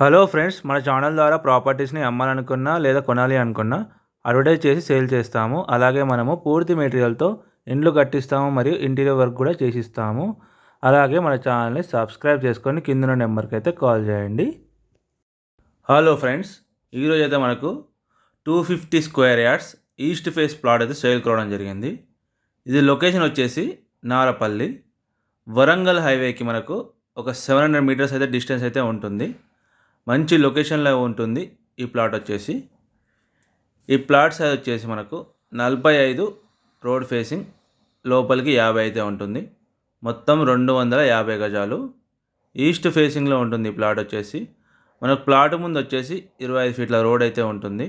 Hello friends మన channel ద్వారా ప్రాపర్టీస్ని అమ్మాలనుకున్నా లేదా కొనాలి అనుకున్నా అడ్వర్టైజ్ చేసి సేల్ చేస్తాము. అలాగే మనము పూర్తి మెటీరియల్తో ఇండ్లు కట్టిస్తాము మరియు ఇంటీరియర్ వర్క్ కూడా చేసిస్తాము. అలాగే మన ఛానల్ని సబ్స్క్రైబ్ చేసుకొని కింద నెంబర్కి అయితే కాల్ చేయండి. హలో ఫ్రెండ్స్ ఈరోజు అయితే మనకు two fifty square yards east face plot అయితే సేల్ కావడం జరిగింది. ఇది లొకేషన్ వచ్చేసి నారపల్లి. వరంగల్ హైవేకి మనకు ఒక సెవెన్ హండ్రెడ్ మీటర్స్ అయితే డిస్టెన్స్ అయితే ఉంటుంది. మంచి లొకేషన్లో ఉంటుంది. ఈ ప్లాట్ వచ్చేసి. ఈ ప్లాట్ సైజ్ వచ్చేసి మనకు నలభై ఐదు రోడ్ ఫేసింగ్ లోపలికి యాభై అయితే ఉంటుంది. మొత్తం రెండు వందల యాభై గజాలు. ఈస్ట్ ఫేసింగ్లో ఉంటుంది ఈ ప్లాట్ వచ్చేసి. మనకు ప్లాట్ ముందు వచ్చేసి ఇరవై ఐదు ఫీట్ల రోడ్ అయితే ఉంటుంది.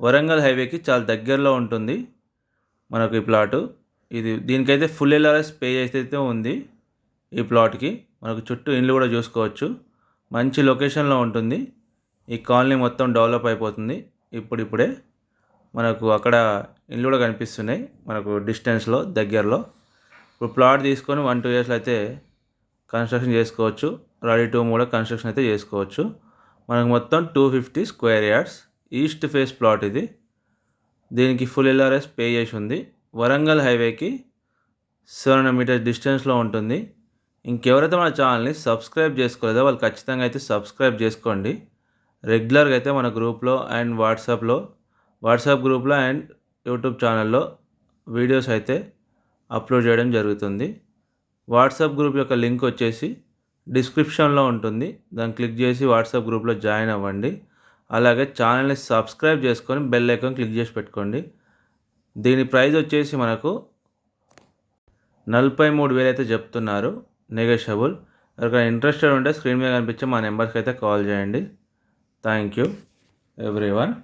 వరంగల్ హైవేకి చాలా దగ్గరలో ఉంటుంది మనకు ఈ ప్లాటు ఇది దీనికైతే ఫుల్ ఎల్ఆర్ఎస్ పే అయితే ఉంది ఈ ప్లాట్కి మనకు చుట్టూ ఇండ్లు కూడా చూసుకోవచ్చు. మంచి లొకేషన్లో ఉంటుంది. ఈ కాలనీ మొత్తం డెవలప్ అయిపోతుంది. ఇప్పుడిప్పుడే మనకు అక్కడ ఇల్లు కూడా కనిపిస్తున్నాయి. మనకు డిస్టెన్స్లో దగ్గరలో. ఇప్పుడు ప్లాట్ తీసుకొని వన్ టూ ఇయర్స్లో అయితే కన్స్ట్రక్షన్ చేసుకోవచ్చు. రెడీ టూ కూడా కన్స్ట్రక్షన్ అయితే చేసుకోవచ్చు. మనకు మొత్తం two fifty square yards. East face plot ఇది. దీనికి ఫుల్ ఎల్ఆర్ఎస్ పే చేసి ఉంది. వరంగల్ హైవేకి సెవెన్ హండ్రెడ్ మీటర్స్ డిస్టెన్స్లో ఉంటుంది. ఇంకెవరైతే మన ఛానల్ని సబ్స్క్రైబ్ చేసుకోలేదో వాళ్ళు ఖచ్చితంగా అయితే సబ్స్క్రైబ్ చేసుకోండి. రెగ్యులర్గా అయితే మన గ్రూప్లో అండ్ వాట్సాప్లో వాట్సాప్ గ్రూప్లో అండ్ యూట్యూబ్ ఛానల్లో వీడియోస్ అయితే అప్లోడ్ చేయడం జరుగుతుంది. వాట్సాప్ గ్రూప్ యొక్క లింక్ వచ్చేసి డిస్క్రిప్షన్లో ఉంటుంది. దాన్ని క్లిక్ చేసి వాట్సాప్ గ్రూప్లో జాయిన్ అవ్వండి. అలాగే ఛానల్ని సబ్స్క్రైబ్ చేసుకొని బెల్ ఐకాన్ క్లిక్ చేసి పెట్టుకోండి. దీని ప్రైస్ వచ్చేసి మనకు నలభై మూడు వేలు అయితే చెప్తున్నారు. నెగోషియబుల్ ఎవరికైనా ఇంట్రెస్టెడ్ ఉంటే స్క్రీన్ మీద కనిపించే మా నెంబర్స్కి అయితే కాల్ చేయండి. Thank you every one